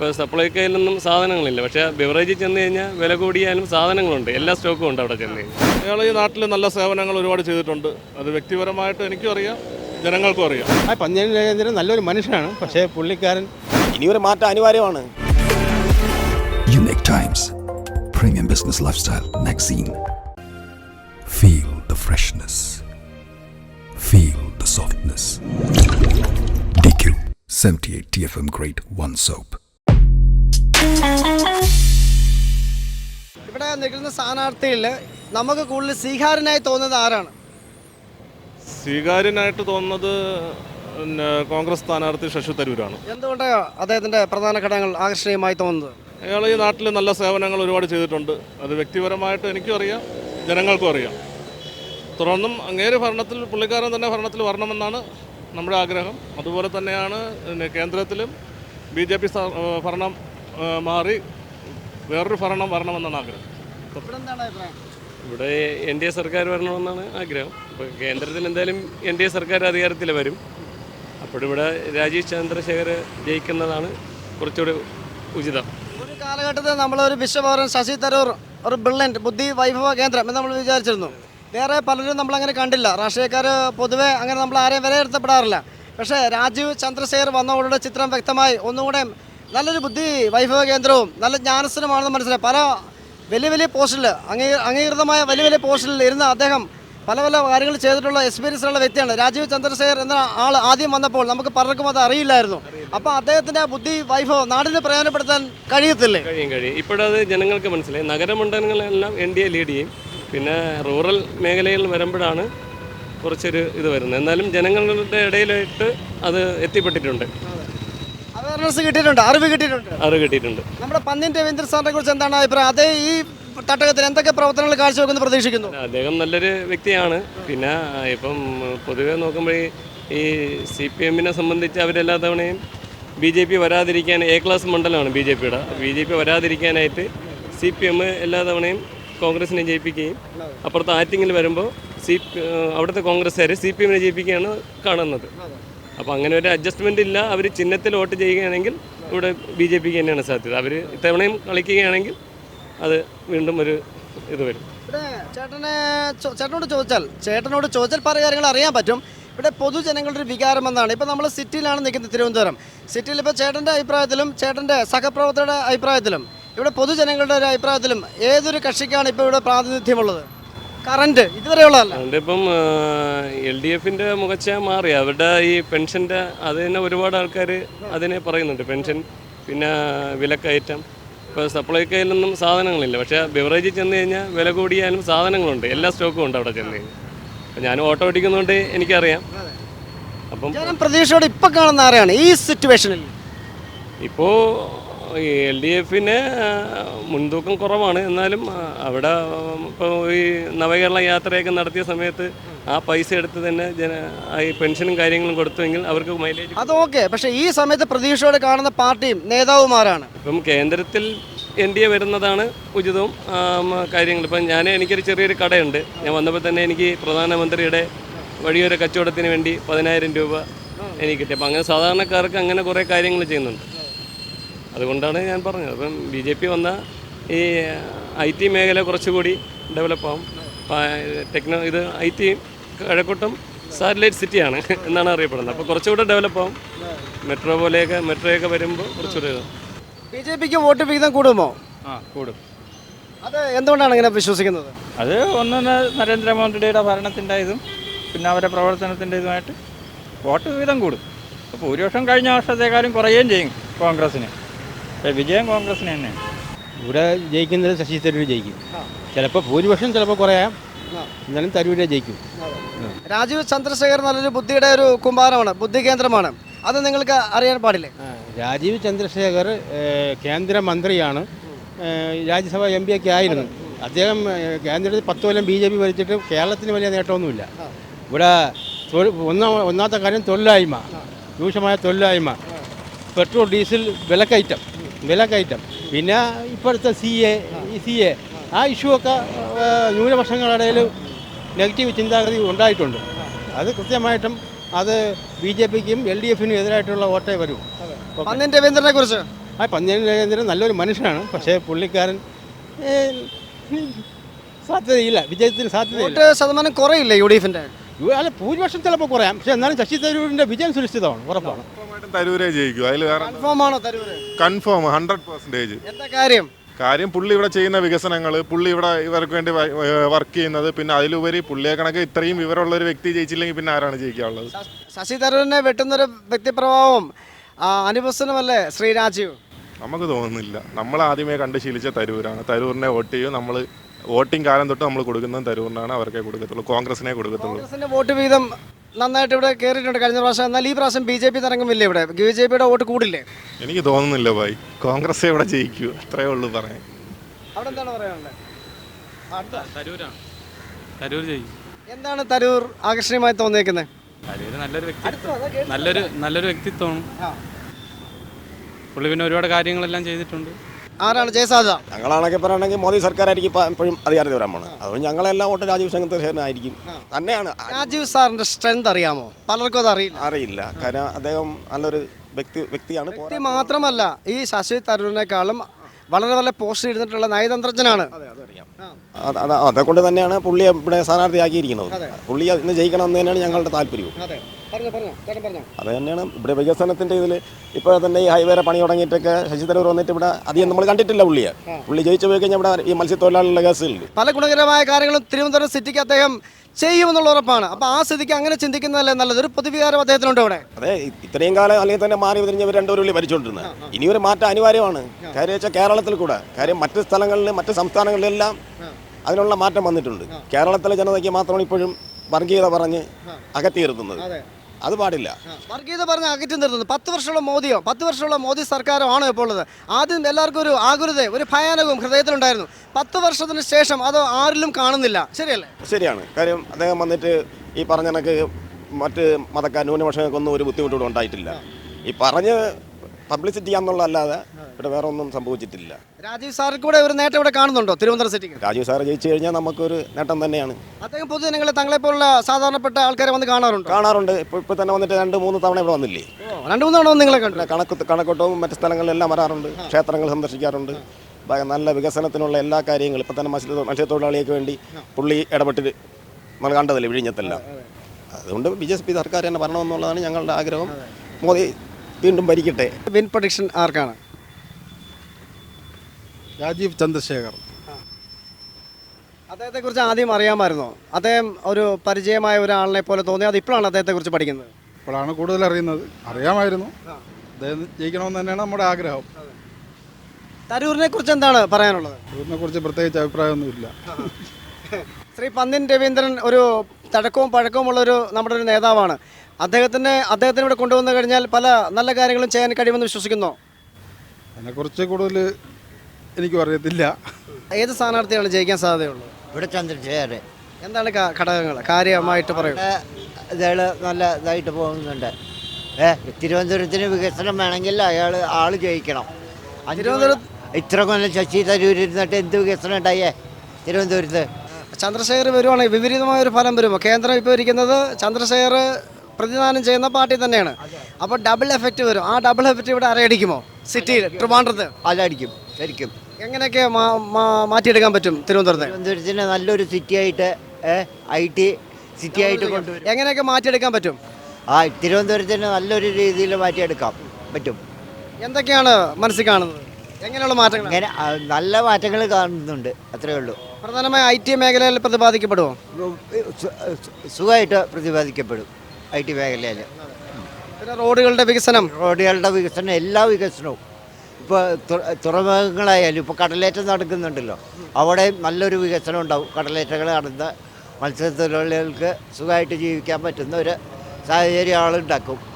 ഇപ്പോൾ സപ്ലൈ നിന്നും സാധനങ്ങളില്ല. പക്ഷേ ബിവറേജിൽ ചെന്ന് കഴിഞ്ഞാൽ വില കൂടിയാലും സാധനങ്ങളുണ്ട്. എല്ലാ സ്റ്റോക്കും ഉണ്ട് അവിടെ ചെന്ന് കഴിഞ്ഞാൽ അയാൾ ഈ നാട്ടിൽ നല്ല സേവനങ്ങൾ ഒരുപാട് ചെയ്തിട്ടുണ്ട്. അത് വ്യക്തിപരമായിട്ട് എനിക്കും അറിയാം. ജനങ്ങൾക്കും അറിയാം. ആ രാജേന്ദ്രൻ നല്ലൊരു മനുഷ്യനാണ്. പക്ഷേ പുള്ളിക്കാരൻ ഇനി ഒരു മാറ്റം അനിവാര്യമാണ്. Unique Times. Premium Business Lifestyle Magazine. Feel the freshness. Feel the softness. DQ 78 TFM Grade 1 Soap. ഇവിടെ നിൽക്കുന്ന സ്ഥാനാർത്ഥിയിൽ നമുക്ക് കൂടുതൽ സ്വീകാര്യനായി തോന്നുന്നത് ആരാണ്? സ്വീകാര്യനായിട്ട് തോന്നുന്നത് പിന്നെ കോൺഗ്രസ് സ്ഥാനാർത്ഥി ശശി തരൂരാണ്. എന്തുകൊണ്ടാണ് അദ്ദേഹത്തിന്റെ പ്രധാന ഘടകങ്ങൾ ആകർഷണീയമായി തോന്നുന്നത്? അയാൾ ഈ നാട്ടിൽ നല്ല സേവനങ്ങൾ ഒരുപാട് ചെയ്തിട്ടുണ്ട്. അത് വ്യക്തിപരമായിട്ട് എനിക്കും അറിയാം ജനങ്ങൾക്കും അറിയാം. തുടർന്നും അങ്ങേര് ഭരണത്തിൽ പുള്ളിക്കാരൻ തന്നെ ഭരണത്തിൽ വരണമെന്നാണ് നമ്മുടെ ആഗ്രഹം. അതുപോലെ തന്നെയാണ് പിന്നെ കേന്ദ്രത്തിലും ബി ജെ പി ഭരണം മാറി വേറൊരു ഭരണം വരണമെന്നാണ് ആഗ്രഹം. ഇവിടെ എൻ ഡി എ സർക്കാർ വരണമെന്നാണ് ആഗ്രഹം. ഇപ്പോൾ കേന്ദ്രത്തിൽ എന്തായാലും എൻ ഡി എ സർക്കാർ അധികാരത്തിൽ വരും. അപ്പോഴിവിടെ രാജീവ് ചന്ദ്രശേഖർ ജയിക്കുന്നതാണ് കുറച്ചുകൂടി ഉചിതം. ഒരു കാലഘട്ടത്തിൽ നമ്മളൊരു വിശ്വപൗരൻ ശശി തരൂർ ഒരു ബ്രില്യന്റ് ബുദ്ധി വൈഭവ കേന്ദ്രം എന്ന് നമ്മൾ വിചാരിച്ചിരുന്നു. വേറെ പലരും നമ്മളങ്ങനെ കണ്ടില്ല. രാഷ്ട്രീയക്കാർ പൊതുവെ അങ്ങനെ നമ്മൾ ആരെയും വിലയിരുത്തപ്പെടാറില്ല. പക്ഷേ രാജീവ് ചന്ദ്രശേഖർ വന്നവരുടെ ചിത്രം വ്യക്തമായി ഒന്നുകൂടെ നല്ലൊരു ബുദ്ധി വൈഭവ കേന്ദ്രവും നല്ല ജ്ഞാനസ്ഥനുമാണെന്ന് മനസ്സിലായി. പല വലിയ വലിയ പോസ്റ്റിൽ അംഗീ അംഗീകൃതമായ വലിയ വലിയ പോസ്റ്റിൽ ഇരുന്ന അദ്ദേഹം പല പല കാര്യങ്ങൾ ചെയ്തിട്ടുള്ള എക്സ്പീരിയൻസ് ഉള്ള വ്യക്തിയാണ്. രാജീവ് ചന്ദ്രശേഖർ എന്ന ആൾ ആദ്യം വന്നപ്പോൾ നമുക്ക് പലർക്കും അത് അറിയില്ലായിരുന്നു. അപ്പോൾ അദ്ദേഹത്തിന്റെ ബുദ്ധി വൈഭവം നാടിന് പ്രയോജനപ്പെടുത്താൻ കഴിയത്തില്ലേ? കഴിയും കഴിയും. ഇപ്പോഴത് ജനങ്ങൾക്ക് മനസ്സിലായി. നഗരമണ്ഡലങ്ങളെല്ലാം എൻ ഡി എ ലീഡ് ചെയ്യും. പിന്നെ റൂറൽ മേഖലയിൽ വരുമ്പോഴാണ് കുറച്ചൊരു ഇത് വരുന്നത്. എന്നാലും ജനങ്ങളുടെ ഇടയിലായിട്ട് അത് എത്തിപ്പെട്ടിട്ടുണ്ട്. അവയർനെസ് കിട്ടിയിട്ടുണ്ട് അറിവ് കിട്ടിയിട്ടുണ്ട്. അറിവ് കിട്ടിയിട്ടുണ്ട്. നമ്മുടെ പന്നിൻ രവീന്ദ്ര സാറിനെ കുറിച്ച് എന്താണ് അഭിപ്രായം? അതേ ഈ തട്ടകത്തിൽ എന്തൊക്കെ പ്രവർത്തനങ്ങൾ കാഴ്ചവെക്കുന്നു പ്രതീക്ഷിക്കുന്നു? അദ്ദേഹം നല്ലൊരു വ്യക്തിയാണ്. പിന്നെ ഇപ്പം പൊതുവെ നോക്കുമ്പോൾ ഈ സി പി എമ്മിനെ സംബന്ധിച്ച് അവരെല്ലാ തവണയും ബി ജെ പി വരാതിരിക്കാൻ എ ക്ലാസ് മണ്ഡലമാണ് ബി ജെ പിയുടെ. ബി ജെ പി വരാതിരിക്കാനായിട്ട് സി പി എം എല്ലാ തവണയും കോൺഗ്രസിനെ ജയിപ്പിക്കുകയും അപ്പുറത്ത് ആറ്റിങ്ങിൽ വരുമ്പോൾ സി അവിടുത്തെ കോൺഗ്രസ്സുകാർ സി പി എമ്മിനെ ജയിപ്പിക്കുകയാണ് കാണുന്നത്. അപ്പോൾ അങ്ങനെ ഒരു അഡ്ജസ്റ്റ്മെന്റ് ഇല്ല. അവർ ചിഹ്നത്തിൽ വോട്ട് ചെയ്യുകയാണെങ്കിൽ ഇവിടെ ബി ജെ പിക്ക് തന്നെയാണ് സാധ്യത. അവർ ഇത്തവണയും കളിക്കുകയാണെങ്കിൽ അത് വീണ്ടും ഒരു ഇത് വരും. ഇവിടെ ചേട്ടനെ ചേട്ടനോട് ചോദിച്ചാൽ ചേട്ടനോട് ചോദിച്ചാൽ പല കാര്യങ്ങൾ അറിയാൻ പറ്റും. ഇവിടെ പൊതുജനങ്ങളുടെ ഒരു വികാരം എന്നാണ് ഇപ്പോൾ നമ്മൾ സിറ്റിയിലാണ് നിൽക്കുന്നത് തിരുവനന്തപുരം. സിറ്റിയിൽ ഇപ്പോൾ ചേട്ടന്റെ അഭിപ്രായത്തിലും ചേട്ടന്റെ സഹപ്രവർത്തകരുടെ അഭിപ്രായത്തിലും ഇവിടെ പൊതുജനങ്ങളുടെ ഒരു അഭിപ്രായത്തിലും ഏതൊരു കക്ഷിക്കാണ് ഇപ്പോൾ ഇവിടെ പ്രാതിനിധ്യമുള്ളത്? കറണ്ട് ഇതുവരെയുള്ളതല്ല. അതുകൊണ്ട് ഇപ്പം എൽ ഡി എഫിന്റെ മുഖച്ച മാറി. അവരുടെ ഈ പെൻഷന്റെ അത് തന്നെ ഒരുപാട് ആൾക്കാർ അതിനെ പറയുന്നുണ്ട്. പെൻഷൻ പിന്നെ വിലക്കയറ്റം. ഇപ്പോൾ സപ്ലൈ നിന്നും സാധനങ്ങളില്ല. പക്ഷേ ബിവറേജിൽ ചെന്ന് കഴിഞ്ഞാൽ വില കൂടിയാലും സാധനങ്ങളുണ്ട്. എല്ലാ സ്റ്റോക്കും ഉണ്ട് അവിടെ ചെന്ന് കഴിഞ്ഞാൽ. അപ്പം ഞാൻ ഓട്ടോ ഓടിക്കുന്നതുകൊണ്ട് എനിക്കറിയാം. അപ്പം ജനം പ്രതീക്ഷയോടെ ഇപ്പൊ കാണുന്ന ആരെയാണ് ഈ സിറ്റുവേഷനിൽ? ഇപ്പോൾ എൽ ഡി എഫിന് മുൻതൂക്കം കുറവാണ്. എന്നാലും അവിടെ ഇപ്പോൾ ഈ നവകേരള യാത്രയൊക്കെ നടത്തിയ സമയത്ത് ആ പൈസ എടുത്ത് തന്നെ ജന ഈ പെൻഷനും കാര്യങ്ങളും കൊടുത്തുവെങ്കിൽ അവർക്ക് മൈലേജ് അത് ഓക്കെ. പക്ഷേ ഈ സമയത്ത് പ്രതീക്ഷയോടെ കാണുന്ന പാർട്ടിയും നേതാവുമാരാണ്. ഇപ്പം കേന്ദ്രത്തിൽ എൻ ഡി എ വരുന്നതാണ് ഉചിതവും കാര്യങ്ങൾ. ഇപ്പം ഞാൻ എനിക്കൊരു ചെറിയൊരു കടയുണ്ട്. ഞാൻ വന്നപ്പോൾ തന്നെ എനിക്ക് പ്രധാനമന്ത്രിയുടെ വഴിയോര കച്ചവടത്തിന് വേണ്ടി പതിനായിരം രൂപ എനിക്ക് കിട്ടി. അപ്പം അങ്ങനെ സാധാരണക്കാർക്ക് അങ്ങനെ കുറേ കാര്യങ്ങൾ ചെയ്യുന്നുണ്ട്. അതുകൊണ്ടാണ് ഞാൻ പറഞ്ഞത്. അപ്പം ബി ജെ പി വന്ന ഈ ഐ ടി മേഖല കുറച്ചുകൂടി ഡെവലപ്പാവും. ടെക്നോ ഇത് ഐ ടി കഴക്കൂട്ടം സാറ്റലൈറ്റ് സിറ്റിയാണ് എന്നാണ് അറിയപ്പെടുന്നത്. അപ്പോൾ കുറച്ചുകൂടെ ഡെവലപ്പാവും. മെട്രോ പോലെയൊക്കെ മെട്രോയൊക്കെ വരുമ്പോൾ കുറച്ചുകൂടെ ബി ജെ പിക്ക് വോട്ട് വിഹിതം കൂടുമോ? ആ കൂടും. അത് എന്തുകൊണ്ടാണ് ഇങ്ങനെ വിശ്വസിക്കുന്നത്? അത് ഒന്ന് നരേന്ദ്രമോദിയുടെ ഭരണത്തിന്റെ ഇതും പിന്നെ അവരുടെ പ്രവർത്തനത്തിന്റെ ഇതുമായിട്ട് വോട്ട് വിഹിതം കൂടും. അപ്പോൾ ഭൂരിപക്ഷം കഴിഞ്ഞ വർഷത്തേക്കാളും കുറയുകയും ചെയ്യും കോൺഗ്രസ്സിന്. പക്ഷേ വിജയം കോൺഗ്രസിന് തന്നെ. ഇവിടെ ജയിക്കുന്നത് ശശി തരൂർ ജയിക്കും. ചിലപ്പോൾ ഭൂരിപക്ഷം ചിലപ്പോൾ കുറയാം. എന്നാലും തരൂരെ ജയിക്കും. രാജീവ് ചന്ദ്രശേഖർ നല്ലൊരു ബുദ്ധിയുടെ ഒരു കുമ്പാരമാണ് ബുദ്ധി കേന്ദ്രമാണ്. അത് നിങ്ങൾക്ക് അറിയാൻ പാടില്ലേ? രാജീവ് ചന്ദ്രശേഖർ കേന്ദ്രമന്ത്രിയാണ്. രാജ്യസഭ എം പി ഒക്കെ ആയിരുന്നു. അദ്ദേഹം കേന്ദ്രത്തിൽ പത്ത് കൊല്ലം ബി ജെ പി ഭരിച്ചിട്ട് കേരളത്തിന് വലിയ നേട്ടമൊന്നുമില്ല. ഇവിടെ ഒന്നാം ഒന്നാമത്തെ കാര്യം തൊഴിലായ്മ. രൂക്ഷമായ തൊഴിലായ്മ. പെട്രോൾ ഡീസൽ വിലക്കയറ്റം. വിലക്കയറ്റം. പിന്നെ ഇപ്പോഴത്തെ സി എ സി എ ആ ഇഷ്യൂ ഒക്കെ ന്യൂനപക്ഷങ്ങളിടയിൽ ന്യൂനപക്ഷങ്ങളുടെ നെഗറ്റീവ് ചിന്താഗതി ഉണ്ടായിട്ടുണ്ട്. അത് കൃത്യമായിട്ടും അത് ബി ജെ പിക്കും എൽ ഡി എഫിനും എതിരായിട്ടുള്ള വോട്ടേ വരൂ. പന്നിൻ രവീന്ദ്രനെ കുറിച്ച്? ആ പന്നിയൻ രവീന്ദ്രൻ നല്ലൊരു മനുഷ്യനാണ്. പക്ഷേ പുള്ളിക്കാരൻ സാധ്യതയില്ല. വിജയത്തിന് സാധ്യത ശതമാനം കുറയില്ല യു ഡി എഫിന്റെ ഇവ- അല്ല ഭൂരിപക്ഷം ചിലപ്പോൾ കുറയാം. പക്ഷേ എന്നാലും ശശി തരൂരിന്റെ വിജയം സുനിശ്ചിതമാണ്. ഉറപ്പാണ്. ഉറപ്പായിട്ടും തരൂരേ ജയിക്കും. അതിൽ വേറെ കൺഫേം ഹൺഡ്രഡ് പെർസെന്റേജ്. എന്താ കാര്യം? കാര്യം പുള്ളി ഇവിടെ ചെയ്യുന്ന വികസനങ്ങൾ പുള്ളി ഇവിടെ ഇവർക്ക് വേണ്ടി വർക്ക് ചെയ്യുന്നത് പിന്നെ അതിലുപരി പുള്ളിയെ കണക്ക് ഇത്രയും വിവരമുള്ള ഒരു വ്യക്തി ജയിച്ചില്ലെങ്കിൽ പിന്നെ ആരാണ് ജയിക്കാനുള്ളത്? ശശി തരൂരിനെ വെട്ടുന്ന ഒരു വ്യക്തിപ്രഭാവം ആ, അനുഭവസ്ഥനുമല്ലേ ശ്രീ രാജീവ്? നമുക്ക് തോന്നുന്നില്ല. നമ്മൾ ആദ്യമേ കണ്ട് ശീലിച്ച തരൂരാണ്. തരൂരിനെ വോട്ട് ചെയ്യും. നമ്മൾ വോട്ടിംഗ് കാലം തൊട്ട് നമ്മൾ കൊടുക്കുന്നത് തരൂരിനാണ് അവർക്കേ കൊടുക്കത്തുള്ളൂ. കോൺഗ്രസിനെ കൊടുക്കത്തുള്ളൂ. വോട്ട് വീതം നന്നായിട്ട് ഇവിടെ കയറിയിട്ടുണ്ട് കഴിഞ്ഞ പ്രാവശ്യം. എന്നാൽ ഈ പ്രാവശ്യം ബി ജെ പി തരംഗമില്ലേ ഇവിടെ? ബി ജെ പിയുടെ വോട്ട് കൂടില്ലേ? എനിക്ക് തോന്നുന്നില്ല ഭായി. കോൺഗ്രസ് ഇവിടെ ജയിക്കൂ? അത്രേ ഉള്ളൂ പറയാൻ. അവിടെ എന്താണ് പറയാനുള്ളത്? തരൂർ എന്താണ് തരൂർ ആകർഷണീയമായി തോന്നിയേക്കുന്നത്? തരൂർ നല്ലൊരു വ്യക്തിത്വം നല്ലൊരു നല്ലൊരു വ്യക്തിത്വമാണ്. പുള്ളി പിന്നെ ഒരുപാട് കാര്യങ്ങളെല്ലാം ചെയ്തിട്ടുണ്ട്. ആരാണ് ജയസാധ്യത ഞങ്ങളാണെങ്കിൽ പറയുകയാണെങ്കിൽ മോദി സർക്കാരായിരിക്കും എപ്പോഴും അധികാരത്തിൽ വരാൻ പോണത്. അതുകൊണ്ട് ഞങ്ങളെല്ലാം വോട്ട് രാജീവ് ചന്ദ്രശേഖരനായിരിക്കും തന്നെയാണ്. രാജീവ് സാറിന്റെ സ്ട്രെങ്ത് അറിയാമോ? പലർക്കും അത് അറിയില്ല. അറിയില്ല. കാരണം അദ്ദേഹം നല്ലൊരു വ്യക്തി വ്യക്തിയാണ് വ്യക്തി മാത്രമല്ല ഈ ശശി തരൂരിനേക്കാളും വളരെ വളരെ പോസ്റ്റ് ഇരുന്നിട്ടുള്ള നയതന്ത്രജ്ഞനാണ്. അത് കൊണ്ട് അതേക്കൊണ്ട് തന്നെയാണ് പുള്ളിയെ ഇവിടെ സ്ഥാനാർത്ഥിയാക്കിയിരിക്കുന്നത്. പുള്ളി ഇന്ന് ജയിക്കണം എന്ന് തന്നെയാണ് ഞങ്ങളുടെ താല്പര്യവും. അതെ തന്നെയാണ്. ഇവിടെ വികസനത്തിന്റെ ഇതിൽ ഇപ്പോൾ തന്നെ ഈ ഹൈവേറെ പണി തുടങ്ങിയിട്ടൊക്കെ ശശി തരൂർ വന്നിട്ട് ഇവിടെ അധികം നമ്മൾ കണ്ടിട്ടില്ല പുള്ളിയെ. പുള്ളി ജയിച്ചു പോയി കഴിഞ്ഞാൽ ഇവിടെ ഈ മത്സ്യത്തൊഴിലാളികളുടെ കേസുകളിൽ പല ഗുണകരമായ കാര്യങ്ങളും തിരുവനന്തപുരം സിറ്റിക്ക് അദ്ദേഹം ചെയ്യുമെന്നുള്ള ഉറപ്പാണ്. അപ്പൊ ആ സ്ഥിതിക്ക് അങ്ങനെ ചിന്തിക്കുന്നതല്ലേ നല്ലത്? ഒരു പൊതുവികാരം അദ്ദേഹത്തിനുണ്ട് ഇവിടെ അതെ ഇത്രയും കാലം അല്ലെങ്കിൽ തന്നെ മാറി തിരിഞ്ഞവർ രണ്ടുപേരും ഭരിച്ചുകൊണ്ടിരുന്നത്. ഇനിയൊരു മാറ്റം അനിവാര്യമാണ്. കാര്യം വെച്ചാൽ കേരളത്തിൽ കൂടെ കാര്യം മറ്റ് സ്ഥലങ്ങളിൽ മറ്റ് സംസ്ഥാനങ്ങളിലെല്ലാം അതിനുള്ള മാറ്റം വന്നിട്ടുണ്ട്. കേരളത്തിലെ ജനതയ്ക്ക് മാത്രമാണ് ഇപ്പോഴും വർഗീയത പറഞ്ഞ് അകറ്റി നിർത്തുന്നത് അത് പാടില്ല. വർഗീയത പറഞ്ഞ അകറ്റി നിർത്തുന്നു. പത്ത് വർഷമുള്ള മോദിയോ പത്ത് വർഷമുള്ള മോദി സർക്കാരോ ആണോ ഇപ്പോൾ ഉള്ളത്? ആദ്യം എല്ലാവർക്കും ഒരു ആകുലത ഒരു ഭയാനകവും ഹൃദയത്തിലുണ്ടായിരുന്നു. പത്ത് വർഷത്തിന് ശേഷം അത് ആരിലും കാണുന്നില്ല. ശരിയല്ലേ? ശരിയാണ്. കാര്യം അദ്ദേഹം വന്നിട്ട് ഈ പറഞ്ഞ കണക്ക് മറ്റ് മതക്കാർ ന്യൂനപക്ഷങ്ങൾക്കൊന്നും ഒരു ബുദ്ധിമുട്ടും ഉണ്ടായിട്ടില്ല. ഈ പറഞ്ഞ് പബ്ലിസിറ്റി ചെയ്യാന്നുള്ളതല്ലാതെ ഇവിടെ വേറെ ഒന്നും സംഭവിച്ചിട്ടില്ല. രാജീവ് സാർ കൂടെ ഒരു നേട്ടം ഇവിടെ കാണുന്നുണ്ടോ തിരുവനന്തപുരം സിറ്റിക്ക്? രാജീവ് സാർ ജയിച്ചു കഴിഞ്ഞാൽ നമുക്കൊരു നേട്ടം തന്നെയാണ്. അദ്ദേഹം പൊതുജനങ്ങളെ തങ്ങളെപ്പോലുള്ള സാധാരണപ്പെട്ട ആൾക്കാരെ വന്ന് കാണാറുണ്ട്? കാണാറുണ്ട്. ഇപ്പോൾ ഇപ്പോൾ തന്നെ വന്നിട്ട് രണ്ട് മൂന്ന് തവണ ഇവിടെ വന്നില്ലേ? രണ്ട് മൂന്ന് തവണ നിങ്ങളെ കണ്ടു. കണക്ക് കണക്കോട്ടവും മറ്റു സ്ഥലങ്ങളിലെല്ലാം വരാറുണ്ട്. ക്ഷേത്രങ്ങൾ സന്ദർശിക്കാറുണ്ട്. നല്ല വികസനത്തിനുള്ള എല്ലാ കാര്യങ്ങളും ഇപ്പം തന്നെ മത്സ്യ മത്സ്യത്തൊഴിലാളികൾക്ക് വേണ്ടി പുള്ളി ഇടപെട്ട് നമ്മൾ കണ്ടതല്ലേ വിഴിഞ്ഞത്തെല്ലാം. അതുകൊണ്ട് ബി ജെ പി സർക്കാർ തന്നെ വരണമെന്നുള്ളതാണ് ഞങ്ങളുടെ ആഗ്രഹം. മോദി വീണ്ടും ഭരിക്കട്ടെ. വിൻ പ്രൊഡിക്ഷൻ ആർക്കാണ്? രാജീവ് ചന്ദ്രശേഖർ. അദ്ദേഹത്തെക്കുറിച്ച് ആദ്യം അറിയാമായിരുന്നോ? അദ്ദേഹം ഒരു പരിചയമായ ഒരാളിനെ പോലെ തോന്നി. അത് ഇപ്പോഴാണ് അദ്ദേഹത്തെ കുറിച്ച് പഠിക്കുന്നത്. ഇപ്പോഴാണ് കൂടുതൽ അറിയുന്നത്. അറിയാമായിരുന്നു. അദ്ദേഹം ജയിക്കണമെന്ന് തന്നെയാണ് നമ്മുടെ ആഗ്രഹം. തരൂരിനെ കുറിച്ച് എന്താണ് പറയാനുള്ളത്? തരൂരിനെ കുറിച്ച് പ്രത്യേകിച്ച് അഭിപ്രായമൊന്നുമില്ല. ശ്രീ പന്നിൻ രവീന്ദ്രൻ ഒരു തഴക്കവും പഴക്കവും ഒരു നമ്മുടെ ഒരു നേതാവാണ്. അദ്ദേഹത്തിന് അദ്ദേഹത്തിന് ഇവിടെ കൊണ്ടുവന്നു കഴിഞ്ഞാൽ പല നല്ല കാര്യങ്ങളും ചെയ്യാൻ കഴിയുമെന്ന് വിശ്വസിക്കുന്നു. അതിനെക്കുറിച്ച് കൂടുതൽ എനിക്കും അറിയത്തില്ല ഏത് സ്ഥാനാർത്ഥിയാണ് ജയിക്കാൻ സാധ്യതയുള്ളത്? ഇവിടെ ചന്ദ്രശേഖരൻ എന്താണ് ക- ഘടകങ്ങൾ? കാര്യമായിട്ട് പറയുന്നത് ഇതയാൾ നല്ല ഇതായിട്ട് പോകുന്നുണ്ട്. ഏ തിരുവനന്തപുരത്തിന് വികസനം വേണമെങ്കിൽ അയാൾ ആൾ ജയിക്കണം. തിരുവനന്തപുരം- കൊല്ലം- ഇത്ര കൊല്ലം ശശി തരൂർ ഇരുന്നിട്ട് എന്ത് വികസനം ഉണ്ടായേ? തിരുവനന്തപുരത്ത്. ചന്ദ്രശേഖർ വരുവാണെങ്കിൽ വിപരീതമായ ഒരു ഫലം വരുമോ? കേന്ദ്രം ഇപ്പോൾ ഇരിക്കുന്നത് ചന്ദ്രശേഖർ പ്രതിദാനം ചെയ്യുന്ന പാർട്ടി തന്നെയാണ്. അപ്പോൾ ഡബിൾ എഫക്റ്റ് വരും. ആ ഡബിൾ എഫക്റ്റ് ഇവിടെ അരയടിക്കുമോ? സിറ്റിയിൽ ട്രിവാൻഡ്രത്ത്? അരടിക്കും ശരിക്കും എങ്ങനെയൊക്കെ മാറ്റിയെടുക്കാൻ പറ്റും തിരുവനന്തപുരത്ത്? തിരുവനന്തപുരത്തിന് നല്ലൊരു സിറ്റി ആയിട്ട് ഐ ടി സിറ്റി ആയിട്ട് കൊണ്ടുവരും. എങ്ങനെയൊക്കെ മാറ്റിയെടുക്കാൻ പറ്റും? ആ തിരുവനന്തപുരത്തിന് നല്ലൊരു രീതിയിൽ മാറ്റിയെടുക്കാം. പറ്റും. എന്തൊക്കെയാണ് മനസ്സിൽ കാണുന്നത്? എങ്ങനെയുള്ള മാറ്റങ്ങൾ? ഇങ്ങനെ ആ, നല്ല മാറ്റങ്ങൾ കാണുന്നുണ്ട് അത്രേ ഉള്ളൂ. പ്രധാനമായി ഐ ടി മേഖലയിൽ പ്രതിപാദിക്കപ്പെടുമോ സു- സു- സുഖമായിട്ട് പ്രതിപാദിക്കപ്പെടും ഐ ടി മേഖലയിൽ. പിന്നെ റോഡുകളുടെ വികസനം? റോഡുകളുടെ വികസനം എല്ലാ വികസനവും. ഇപ്പോൾ തുറമുഖങ്ങളായാലും ഇപ്പോൾ കടലേറ്റം നടക്കുന്നുണ്ടല്ലോ. അവിടെ നല്ലൊരു വികസനം ഉണ്ടാവും. കടലേറ്റങ്ങൾ നടന്ന് മത്സ്യത്തൊഴിലാളികൾക്ക് സുഖമായിട്ട് ജീവിക്കാൻ പറ്റുന്ന ഒരു സാഹചര്യം ആളുണ്ടാക്കും.